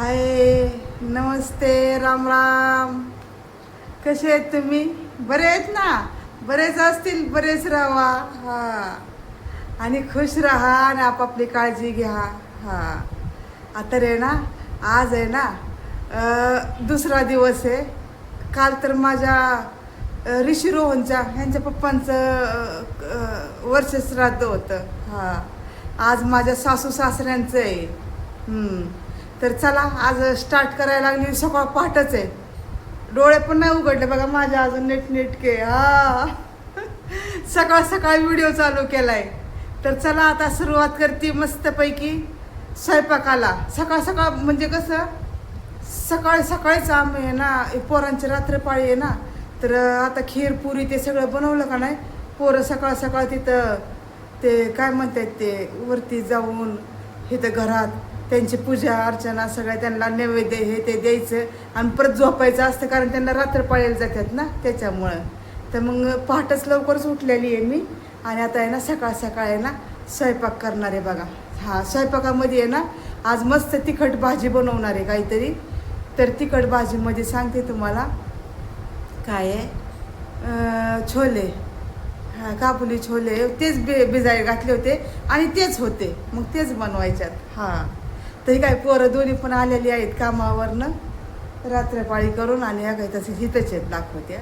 हाय नमस्ते राम राम. कसे आहेत तुम्ही? बरे आहेत ना? बरेच असतील बरेच राहा हा. आणि खुश राहा आणि आपापली काळजी घ्या. हा. आता रे ना आज आहे ना दुसरा दिवस आहे. काल तर माझ्या ऋषी रोहनच्या ह्यांच्या पप्पांचं वर्ष श्राद्ध होतं. हा. आज माझ्या सासू सासऱ्यांचं आहे. तर चला आज स्टार्ट करायला लागली. सकाळ पहाटच आहे. डोळे पण नाही उघडले बघा माझ्या अजून नेट नेटके हा सकाळ सकाळ व्हिडिओ चालू केला आहे तर चला आता सुरुवात करते मस्तपैकी स्वयंपाकाला. सकाळ सकाळ म्हणजे कसं? सकाळी सकाळीच आम्ही आहे ना पोरांची रात्रपाळी आहे ना तर आता खीर पुरी ते सगळं बनवलं का नाही? पोरं सकाळ सकाळ तिथं ते काय म्हणतात ते वरती जाऊन इथं घरात त्यांची पूजा अर्चना सगळं त्यांना नैवेद्य हे ते द्यायचं. आणि परत झोपायचं असतं कारण त्यांना रात्र पाळायला जातात ना त्याच्यामुळं. तर मग पहाटच लवकरच उठलेली आहे मी. आणि आता आहे ना सकाळ सकाळ आहे ना स्वयंपाक करणार आहे बघा. हा स्वयंपाकामध्ये आहे ना आज मस्त तिखट भाजी बनवणार आहे काहीतरी. तर तिखट भाजीमध्ये सांगते तुम्हाला काय आहे? छोले. हा काबुली छोले. तेच बे भिजाय घातले होते आणि तेच होते. मग तेच बनवायच्यात. हां. तरी काय पोरं दोन्ही पण आलेली आहेत कामावरनं. रात्रपाळी करून आणि या काही तसे हितच आहेत दाखवत्या.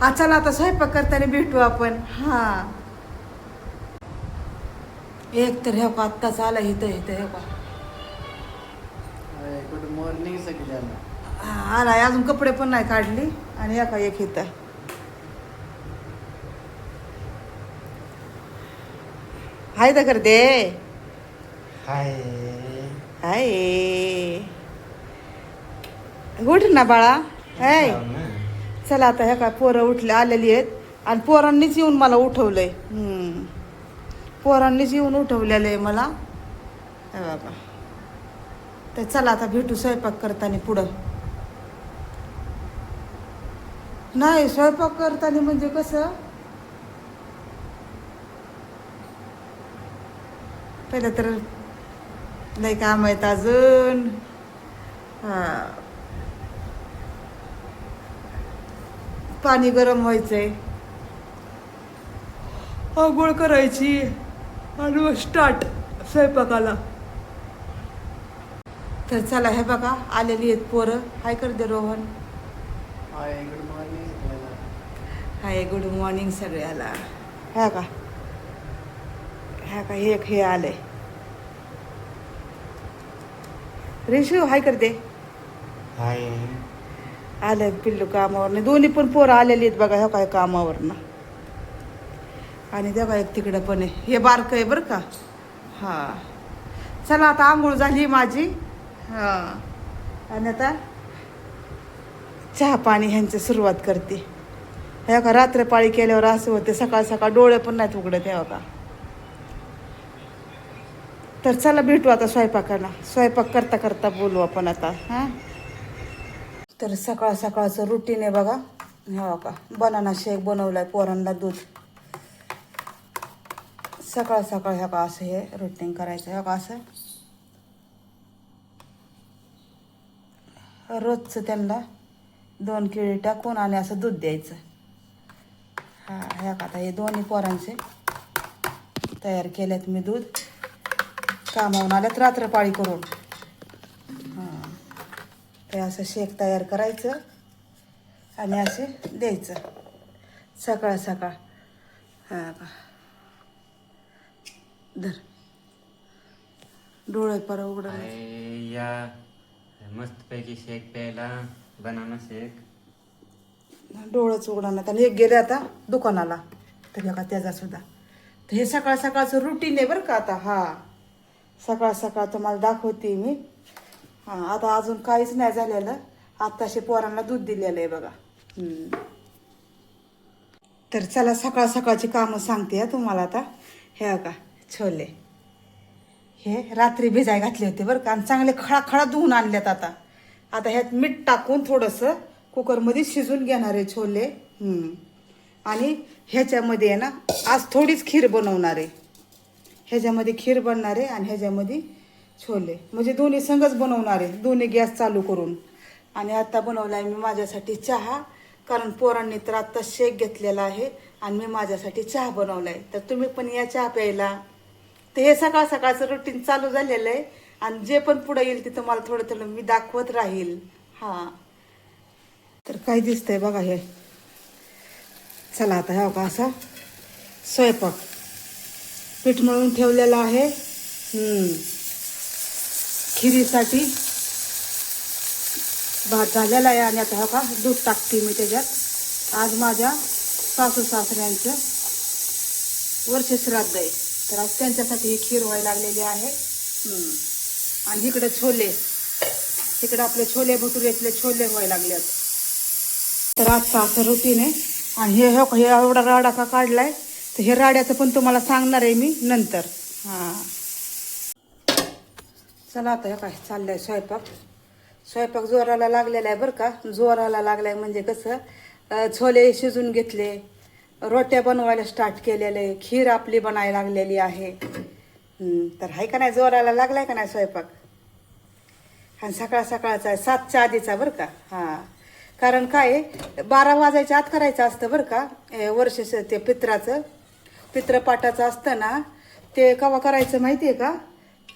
हा चला आता स्वयंपाक करताना भेटू आपण. हां. एक तर हे का आत्ताच आला इथं इथं हे का गुड मॉर्निंग सगळ्यांना. हा, आलाय अजून कपडे पण नाही काढली. आणि एका एक इथं. हाय तर करते. हाय. हाय. उठ ना बाळा. हाय. चला आता ह्या काय पोरं उठले आलेली आहेत. आणि पोरांनीच येऊन मला उठवलंय. हम्म. पोरांनीच येऊन उठवलेलं आहे मला. बाबा. तर चला आता भेटू स्वयंपाक करताना पुढं. नाही स्वयंपाक करताना म्हणजे कसं? पहिलं तर लय काम आहेत अजून हा पाणी गरम व्हायचंय आंघोळ करायची. आणि स्टार्ट स्वयंपाकाला. तर चला हे बघा आलेली आहेत पोरं. हाय करते Rohan. Hi good morning hi good morning सगळ्याला. ह्या का? ह्या का एक हे आलंय. रेशू हाय करते हाय. आले पिल्लू कामावरनं. दोन्ही पण पोरं आलेली आहेत बघा ह्या काय कामावरनं. आणि त्या एक तिकडं पण आहे. हे बारकं आहे बरं का? हां. चला आता आंघोळ झाली माझी. हां. आणि आता चहा पाणी ह्यांची सुरुवात करते. ह्या का रात्रपाळी केल्यावर असं होते सकाळ सकाळ डोळे पण नाहीत उघडत ह्या का तर चला भेटू आता स्वयंपाकाला. स्वयंपाक करता करता बोलू आपण आता हां? तर सकाळ सकाळचं रुटीन आहे बघा. हो का बनाना शेक बनवलाय पोरांना दूध. सकाळ सकाळ ह्या का असं हे रुटीन करायचं ह्या का असं. रोजचं त्यांना दोन केळी टाकून आणि असं दूध द्यायचं. हा ह्या का आता हे दोन्ही पोरांचे तयार केल्यात मी दूध. कामावून आल्यात रात्रपाळी करून. हां. ते असं शेक तयार करायचं आणि असे द्यायचं. सकाळ सकाळ. हा का धर. डोळे पर उघडं. या मस्तपैकी शेक प्यायला. Banana shake. डोळंच उघडणार आणि एक गेले आता दुकानाला. तर का त्याचा सुद्धा. तर हे सकाळ सकाळचं रुटीन आहे बरं का आता. हा. सकाळ सकाळ तुम्हाला दाखवते मी. हां आता अजून काहीच नाही झालेलं. आत्ताशे पोरांना दूध दिलेलं आहे बघा. तर चला सकाळ सकाळची कामं सांगते हा तुम्हाला आता. हे का छोले. हे रात्री भिजाय घातले होते बरं का आणि चांगले खळाखळा धुवून आणल्यात आता. आता ह्यात मीठ टाकून थोडंसं कुकरमध्ये शिजून घेणार आहे छोले. आणि ह्याच्यामध्ये आहे ना आज थोडीच खीर बनवणार आहे. ह्याच्यामध्ये खीर बनणार आहे आणि ह्याच्यामध्ये छोले. म्हणजे दोन्ही संगच बनवणार आहे दोन्ही गॅस चालू करून. आणि आत्ता बनवला आहे मी माझ्यासाठी चहा कारण पोरांनी तर आत्ता शेक घेतलेला आहे आणि मी माझ्यासाठी चहा बनवला आहे तर तुम्ही पण या चहा प्यायला. तर हे सकाळ सकाळचं रुटीन चालू झालेलं आहे आणि जे पण पुढे येईल ते तुम्हाला थोडं थोडं मी दाखवत राहील. हां. तर काय दिसतंय बघा हे. चला आता हा का असा. स्वयंपाक. पीठ मळून ठेवलेलं आहे. खिरीसाठी भात झालेला आहे आणि आता हा का दूध टाकते मी त्याच्यात. आज माझ्या सासू सासऱ्यांचं वर्ष श्राद्ध आहे. तर आज त्यांच्यासाठी ही खीर व्हायला लागलेली आहे. आणि इकडे छोले. इकडे आपले छोले भटुरेतले छोले व्हायला आहेत. तर आजचा असं रुटीन आहे आणि हे हो, हे एवढा राडा का काढलाय? तर हे राड्याचं पण तुम्हाला सांगणार आहे मी नंतर. हां. चला आता हे काय आहे स्वयंपाक. स्वयंपाक जोराला लागलेला आहे बरं का. जोराला लागला आहे म्हणजे कसं छोले शिजून घेतले रोट्या बनवायला स्टार्ट केलेले खीर आपली बनायला लागलेली आहे. तर आहे का नाही जोराला लागलाय का नाही स्वयंपाक? आणि सकाळ सकाळचा आहे सातच्या आधीचा बरं का. हां. कारण काय बारा वाजायच्या आत करायचं असतं बरं का ए, वर्ष ते पित्राचं. पित्रपाठाचं असतं ना ते कवा करायचं माहिती आहे का?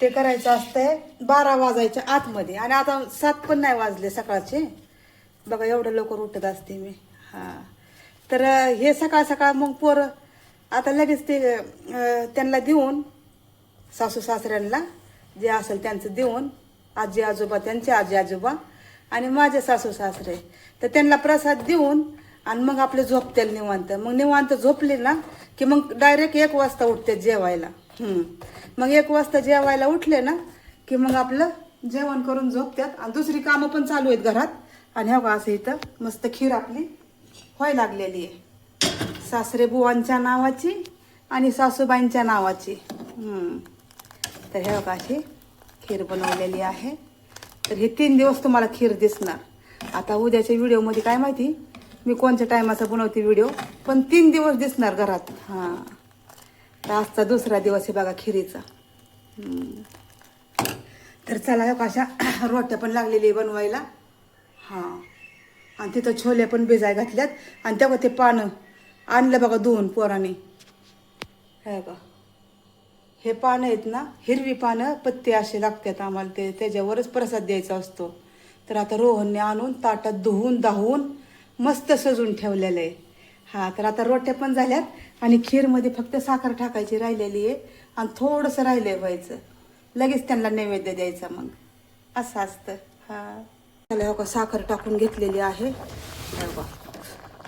ते करायचं असतंय बारा वाजायच्या आतमध्ये. आणि आता सात पण नाही वाजले सकाळचे. बघा एवढं लवकर उठत असते मी. हां. तर हे सकाळ सकाळ मग पोरं आता लगेच ते त्यांना देऊन सासू सासऱ्यांना जे असेल त्यांचं देऊन आजी आजोबा त्यांचे आजी आजोबा आणि माझे सासू सासरे तर त्यांना प्रसाद देऊन आणि मग आपले झोपते निवांत. मग निवांत झोपले ना की मग डायरेक्ट एक वाजता उठते जेवायला. मग एक वाजता जेवायला उठले ना की मग आपलं जेवण करून झोपतात आणि दुसरी कामं पण चालू आहेत घरात. आणि हो का असं इथं मस्त खीर आपली व्हाय लागलेली आहे. सासरे बुवांच्या नावाची आणि सासूबाईंच्या नावाची. तर हे बघा अशी खीर बनवलेली आहे. तर हे तीन दिवस तुम्हाला खीर दिसणार. आता उद्याच्या व्हिडिओमध्ये काय माहिती? मी कोणत्या टायमाचा बनवते व्हिडिओ पण तीन दिवस दिसणार घरात. हां. तर आजचा दुसरा दिवस आहे बघा खिरीचा. तर चला अशा रोट्या पण लागलेली आहे बनवायला. हां. आणि तिथं छोले पण भिजाय घातल्यात. आणि तेव्हा ते पानं आणलं बघा धुवून पोरांनी. हे का हे पानं आहेत ना हिरवी पानं पत्ते असे लागतात आम्हाला ते. त्याच्यावरच प्रसाद द्यायचा असतो. तर आता रोहनने आणून ताटात धुवून दाहून मस्त सजून ठेवलेलं आहे. हां तर आता रोट्या पण झाल्यात आणि खीरमध्ये फक्त साखर टाकायची राहिलेली आहे आणि थोडंसं राहिलं व्हायचं. लगेच त्यांना नैवेद्य द्यायचा मग. असं असतं. हां. त्याला हो का साखर टाकून घेतलेली आहे.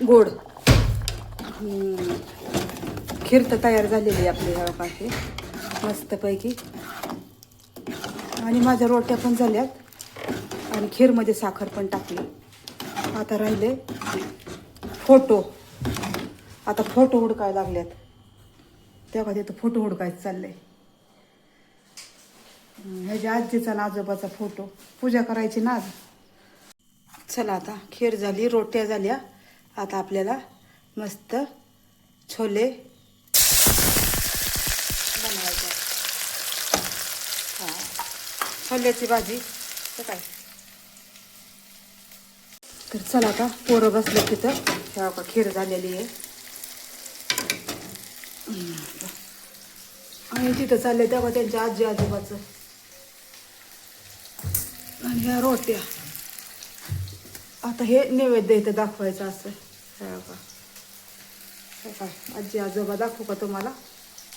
गोड. खीर तर तयार झालेली आहे आपली ह्या पाशी मस्तपैकी. आणि माझ्या रोट्या पण झाल्यात. आणि खीरमध्ये साखर पण टाकली. आता राहिले फोटो. आता फोटो हुडकायला लागल्यात तेव्हा तिथं फोटो हुडकायचं चाललंय. ह्याच्या आजीचा आणि आजोबाचा फोटो पूजा करायची ना आज? चला आता खीर झाली रोट्या झाल्या. आता आपल्याला मस्त छोले बनवायचे हां छोल्याची भाजी. तर काय? तर चला आता पोरं बसलं तिथं. तेव्हा का खीर झालेली आहे. आणि तिथं चालले तेव्हा त्यांच्या आजी आजोबाचं. आणि ह्या रोट्या. आता हे नैवेद्य इथं दाखवायचं असं. हे का हे आजी आजोबा दाखवू का तुम्हाला?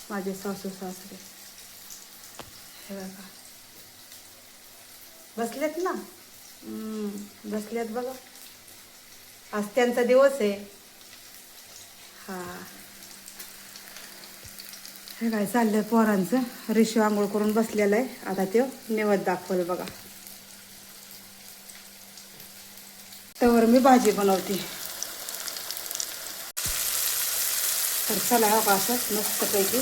माझे सासू सासरे. हे बघा. बसलेत ना? हम्म, बसलेत बघा. आज त्यांचा दिवस आहे. हा. हे काय चाललंय पोरांचं? रिशू आंघोळ करून बसलेलं आहे. आता ते निवड दाखवलं बघा. त्यावर मी भाजी बनवते. तर चला हा का असं मस्तपैकी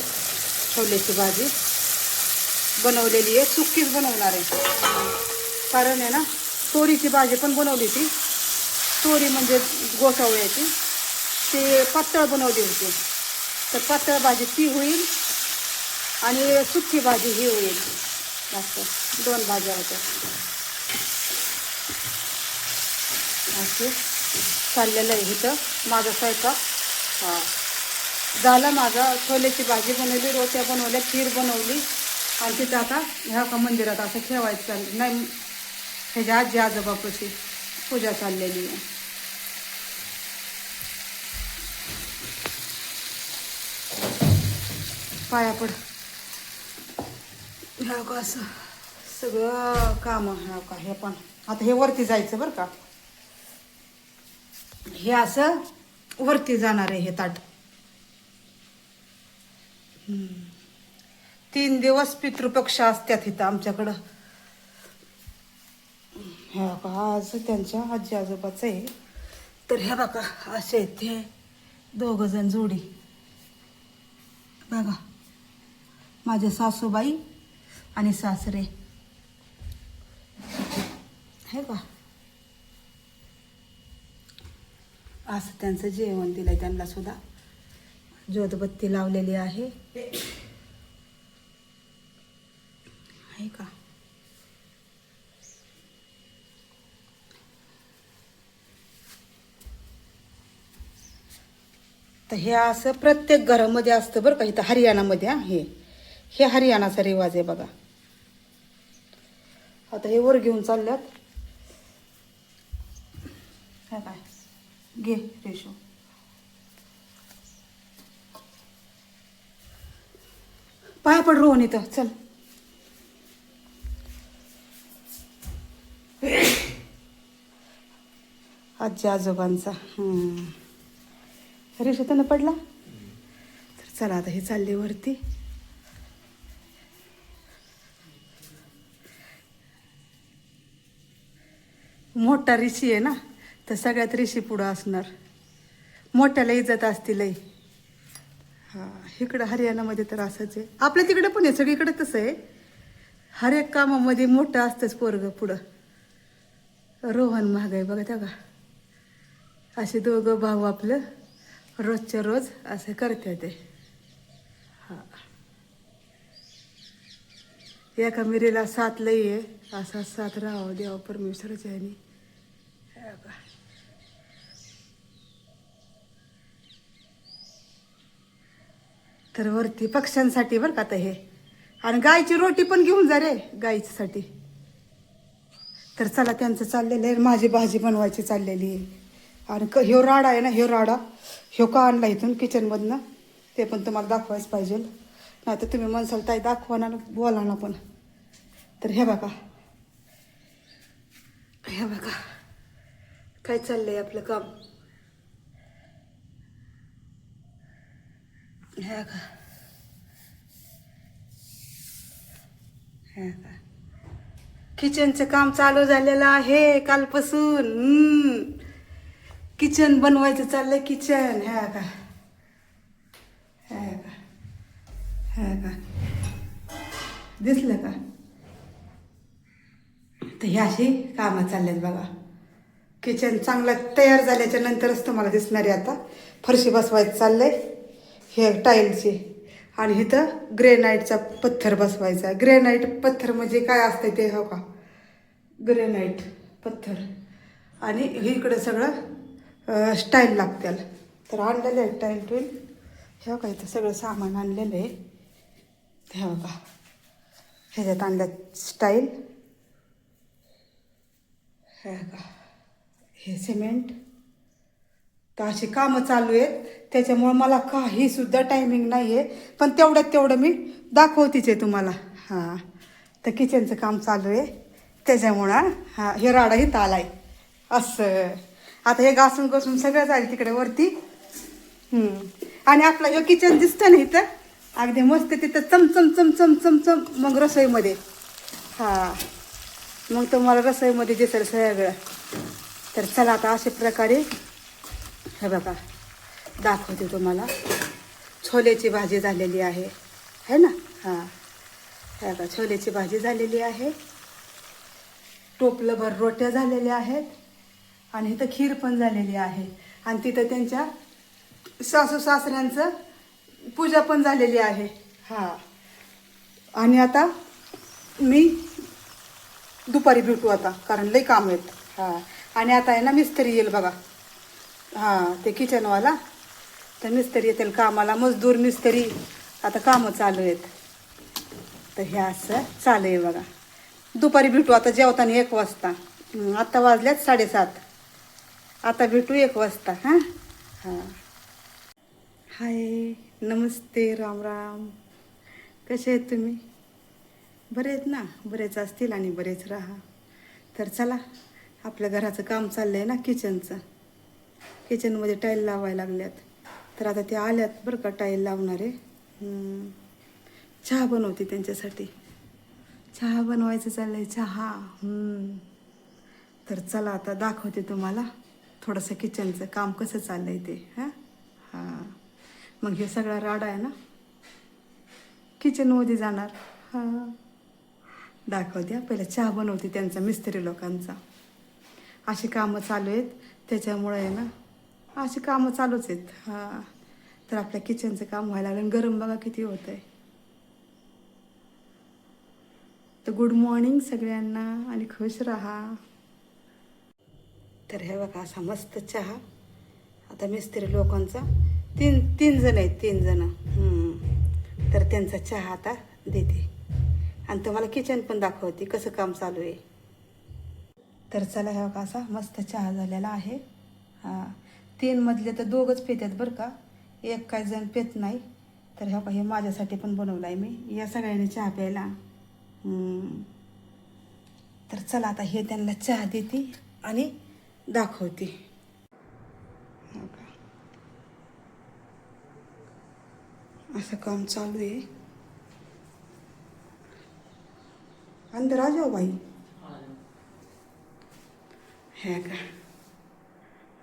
छोल्याची भाजी बनवलेली आहे. सुक्कीच बनवणार आहे. कारण आहे ना तोरीची भाजी पण बनवली ती तोरी म्हणजे गोसावळ्याची ते पातळ बनवली होती. तर पातळ भाजी ती होईल आणि सुकी भाजी ही होईल. मस्त दोन भाज्या होत्या. असे चाललेलं आहे इथं. माझा स्वयंपाक. हा. झालं माझा. छोलेची भाजी बनवली रोट्या बनवल्या खीर बनवली. आणि तिथं आता ह्या का मंदिरात असं ठेवायचं. चाललं नाही ह्याच्या आजी आजोबापाशी पूजा चाललेली आहे. पाया पड. ह्या का असं सगळं काम ह्या का हे पण. आता हे वरती जायचं बरं का? हे असं वरती जाणार आहे हे ताट. तीन दिवस पितृपक्ष असतात इथं आमच्याकडं. ह्या का आज त्यांच्या आजी आजोबाचं आहे. तर ह्या बघा असे आहेत ते दोघ जण जोडी. बघा. माझे सासूबाई आणि सासरे. आहे का असं त्यांचं जेवण दिलंय त्यांना सुद्धा. ज्योतबत्ती लावलेली आहे. का? तर हे असं प्रत्येक घरामध्ये असतं बरं का इथं हरियाणामध्ये हे. हे हरियाणाचा रिवाज आहे बघा. आता हे वर घेऊन चालल्यात. काय काय? घे रेशो. पाय पड रोहन इथं चल. आजी आजोबांचा रेशो त्यांना पडला? तर चला आता हे चालले वरती. मोठा ऋषी आहे ना तर सगळ्यात ऋषी पुढं असणार. मोठ्याला इज्जत असतील लई. इकडं हरियाणामध्ये तर असंच आहे. आपल्या तिकडे पण आहे सगळीकडे तसं आहे. हर एक कामामध्ये मोठं असतंच पोरग पुढं. रोहन महाग आहे बघा त्या का. असे दोघं भाऊ आपलं रोजच्या रोज असं करते ते. हां. एका मिरीला सात लई आहे असा साथ राहावं देवा परमेश्वराच्या ह्यानी. बघा. तर वरती पक्ष्यांसाठी बरं का आता हे? आणि गायची रोटी पण घेऊन जा रे गायीसाठी. तर चला त्यांचं चाललेलं आहे. माझी भाजी बनवायची चाललेली आहे. आणि क ह्यो राडा आहे ना ह्यो राडा. ह्यो का आणला इथून किचनमधनं? ते पण तुम्हाला दाखवायच पाहिजे. नाही तर तुम्ही म्हणसाल ताई दाखवा ना बोला ना पण. तर हे बघा. हे बघा. काय चाललंय आपलं काम? ह्या का ह्या का किचनचं काम चालू झालेलं आहे कालपासून. किचन बनवायचं चाललंय किचन ह्या का ह्या का ह्या का दिसलं का? तर ह्या अशी कामं चालल्यात बघा. किचन चांगलं तयार झाल्याच्या नंतरच तुम्हाला दिसणार आहे आता. फरशी बसवायचं चाललंय. हे टाईलची. आणि इथं ग्रेनाईटचा पत्थर बसवायचा ग्रेनाईट पत्थर म्हणजे काय असतं ते हो का? ग्रेनाईट पत्थर. आणि इकडं सगळं स्टाईल लागतील तर आणलेलं आहे टाईल टूल हे का इथं सगळं सामान आणलेलं आहे. हे का ह्याच्यात आणल्यात स्टाईल. हे का हे सिमेंट. तर अशी कामं चालू आहेत. त्याच्यामुळं मला काही सुद्धा टायमिंग नाही आहे पण तेवढ्यात तेवढं मी दाखवतीच आहे तुम्हाला. हां. तर किचनचं काम चालू आहे. त्याच्यामुळं हां हे राडा इथं आलाय. असं. आता हे घासून घासून सगळं जाईल तिकडे वरती. आणि आपलं हे किचन दिसतं ना इथं? अगदी मस्त तिथं चमचम चमचम चमचम मग रसोईमध्ये. हां. मग तुम्हाला रसोईमध्ये दिसेल सगळं. तर चला आता अशा प्रकारे हे बघा दाखवते तुम्हाला. छोलेची भाजी झालेली आहे. है ना? हां. हे बघा छोलेची भाजी झालेली आहे. टोपलंभर रोट्या झालेल्या आहेत. आणि इथं खीर पण झालेली आहे. आणि तिथं त्यांच्या सासू सासऱ्यांचं पूजा पण झालेली आहे. हां. आणि आता मी दुपारी भेटू आता कारण लई काम आहेत. हां. आणि आता आहे ना मिस्त्री येईल बघा. हां ते किचनवाला तर मिस्त्री येतील कामाला. मजदूर मिस्त्री. आता कामं चालू आहेत. तर हे असं चालू आहे बघा. दुपारी भेटू. आता जेवताना एक वाजता. आत्ता वाजल्यात साडेसात. आता भेटू एक वाजता हां? हां. हाय. नमस्ते राम राम. कसे आहेत तुम्ही? बरेच आहेत ना? बरेच असतील आणि बरेच राहा. तर चला. आपल्या घराचं काम चाललं आहे ना किचनचं किचनमध्ये टाईल लावायला लागल्यात. तर आता ते आल्यात बरं का टाईल लावणारे. चहा बनवते त्यांच्यासाठी. चहा बनवायचं चाललंय चहा. तर चला आता दाखवते तुम्हाला. थोडंसं किचनचं काम कसं चाललंय ते हां? हां. मग हे सगळा राडा आहे ना? किचनमध्ये जाणार. हां. दाखवते पहिले चहा बनवते त्यांचा मिस्त्री लोकांचा. अशी कामं चालू आहेत. त्याच्यामुळे आहे ना अशी कामं चालूच आहेत. हां. तर आपल्या किचनचं काम व्हायला लागलं. आणि गरम बघा किती होत आहे तर गुड मॉर्निंग सगळ्यांना आणि खुश राहा. तर हे बघा असा मस्त चहा. आता मिस्त्री लोकांचा. तीन तीन जण आहेत तीन जण. तर त्यांचा चहा आता देते. आणि तुम्हाला किचन पण दाखवते कसं काम चालू आहे. तर चला हे बघा असा मस्त चहा झालेला आहे. हां तीन मधले तर दोघंच पितात बरं का. एक काय जण पित नाही. तर ह्या का हे माझ्यासाठी पण बनवलं आहे मी. या सगळ्यांनी चहा प्यायला. तर चला आता हे त्यांना चहा देते आणि दाखवते. हो का. असं काम चालू आहे. अंदर आज हो बाई. हे का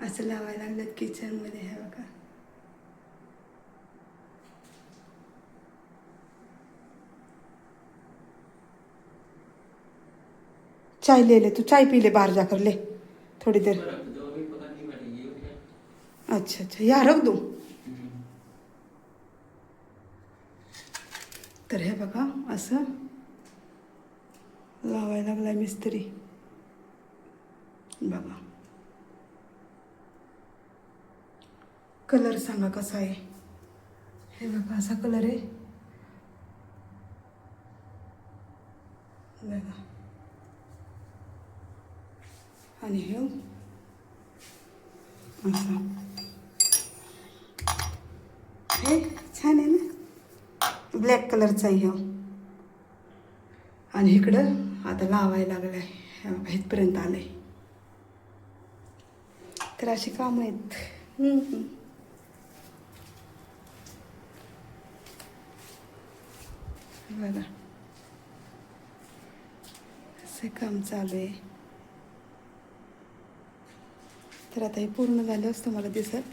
असं लावायला लागलं किचनमध्ये हे बघा. चाय ले ले तू चाय पी ले बाहर जाकर ले. थोड़ी देर. अच्छा अच्छा. या रख दूँ तर हे बघा असं लावायला लागलाय मिस्त्री. बघा कलर सांगा कसा आहे? हे बघा असा कलर आहे. बघा. आणि हे असं. हे छान आहे ना? ब्लॅक कलरचा आहे ह्यो आणि इकडं आता लावायला लागलाय. हे बघा, इथपर्यंत आलंय. तर अशी कामं आहेत हम्म, हम्म. बघा असं काम चालू आहे तर आता हे पूर्ण झाल्यावर तुम्हाला दिसत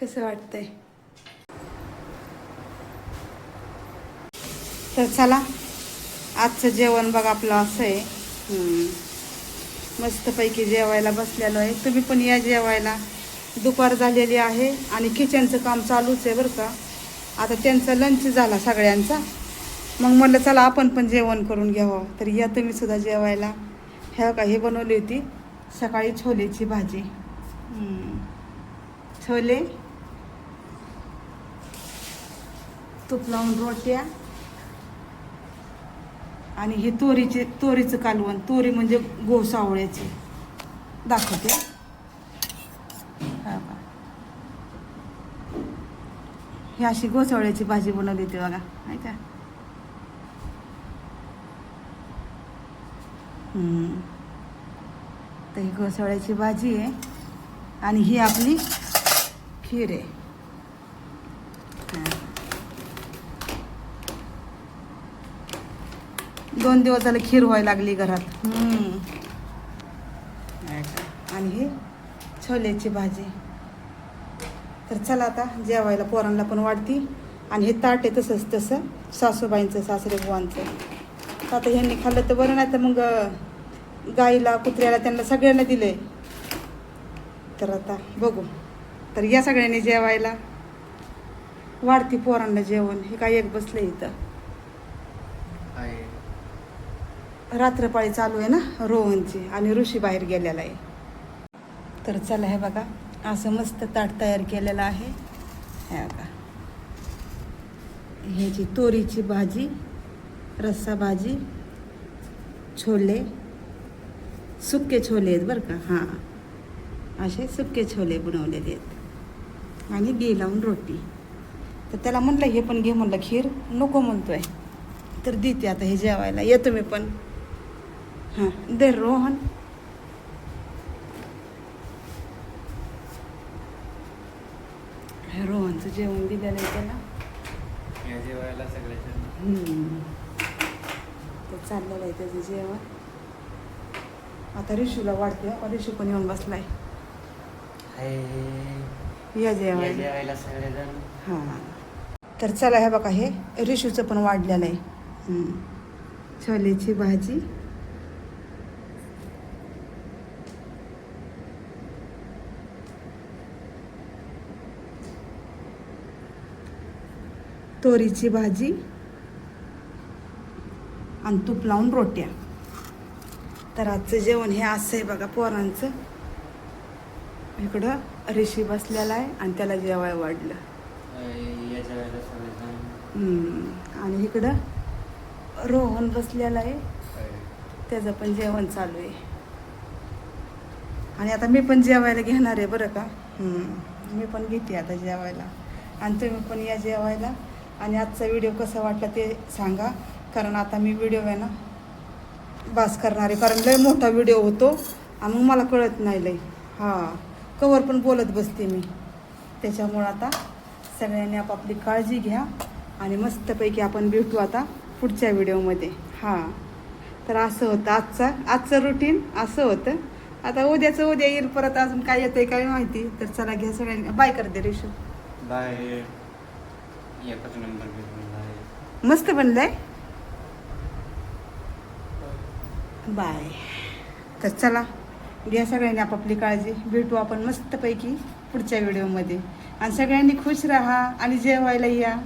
कसं वाटतंय? तर चला आजचं जेवण बघा आपलं असं आहे. मस्तपैकी जेवायला बसलेलो आहे. तुम्ही पण या जेवायला. दुपार झालेली आहे आणि किचनचं काम चालूच आहे बरं का. आता त्यांचा लंच झाला सगळ्यांचा. मग म्हटलं चला आपण पण जेवण करून घ्यावं. तर या तुम्ही सुद्धा जेवायला. ह्या का हे बनवली होती सकाळी छोलेची भाजी. छोले तूप लावून रोट्या आणि हे तोरीचे तोरीचं कालवण. तोरी म्हणजे गोसावळ्याची दाखवते. हा बा. ही अशी गोसावळ्याची भाजी बनवली होती बघा. आहे का? तर ही गोसावळ्याची भाजी आहे. आणि ही आपली खीर आहे हा. दोन दिवस झाले खीर व्हायला लागली घरात. आणि हे छोल्याची भाजी. तर चला आता जेवायला पोरांना पण वाढती. आणि हे ताट आहे तसंच तसं सासूबाईंचं सासरे बुवांचं. आता ह्यांनी खाल्लं तर बरं नाही तर मग गाईला कुत्र्याला त्यांना सगळ्यांना दिले तर आता बघू. तर या सगळ्यांनी जेवायला. वाढती पोरांना जेवण. हे काय एक बसले इथं आहे रात्रपाळी चालू आहे ना रोहनची आणि ऋषी बाहेर गेलेला आहे. तर चला हे बघा असं मस्त ताट तयार केलेलं आहे. हे बघा. ह्याची तोरीची भाजी रस्सा भाजी छोले सुके छोले आहेत बरं का? हां. असे सुके छोले बनवलेले आहेत. आणि घी लावून रोटी. तर त्याला म्हणलं हे पण घे म्हणलं खीर नको म्हणतोय. तर देते आता हे जेवायला. येतो मी पण. हां दे रोहन रोहनचं जेवण दिलेलं आहे त्याला या जेवायला सगळ्याच्या. तर चाललेलं आहे त्याचं जेवण आता रिशूला वाढते रिशू पण येऊन बसलाय या या जेवायला सगळेजण हां तर चला हे बघा हे रिशूचं पण वाढलेलं आहे हम्म. छोलेची भाजी तोरीची भाजी आणि तूप लावून रोट्या. तर आजचं जेवण हे असं आहे बघा पोरांचं. इकडं ऋषी बसलेला आहे आणि त्याला जेवाय वाढलं. आणि इकडं रोहन बसलेला आहे. त्याचं पण जेवण चालू आहे. आणि आता मी पण जेवायला घेणार आहे बरं का? मी पण घेते आता जेवायला. आणि तुम्ही पण या जेवायला. आणि आजचा व्हिडिओ कसा वाटला ते सांगा. कारण आता मी व्हिडिओ आहे ना बास करणार. आहे कारण लय मोठा व्हिडिओ होतो आणि मग मला कळत नाही लय. हां कवर पण बोलत बसते मी. त्याच्यामुळं आता सगळ्यांनी आपापली काळजी घ्या आणि मस्तपैकी आपण भेटू आता पुढच्या व्हिडिओमध्ये हां तर असं होतं आजचा आजचं रुटीन असं होतं. आता उद्याचं उद्या येईल परत अजून काय येतंय काय माहिती. तर चला घ्या सगळ्यांनी. बाय करते रेशू बाय एकच नंबर भेटून बाय मस्त बनलंय? बाय. तर चला घ्या सगळ्यांनी आपापली काळजी भेटू आपण मस्तपैकी पुढच्या व्हिडिओमध्ये. आणि सगळ्यांनी खुश राहा आणि जेवायला या.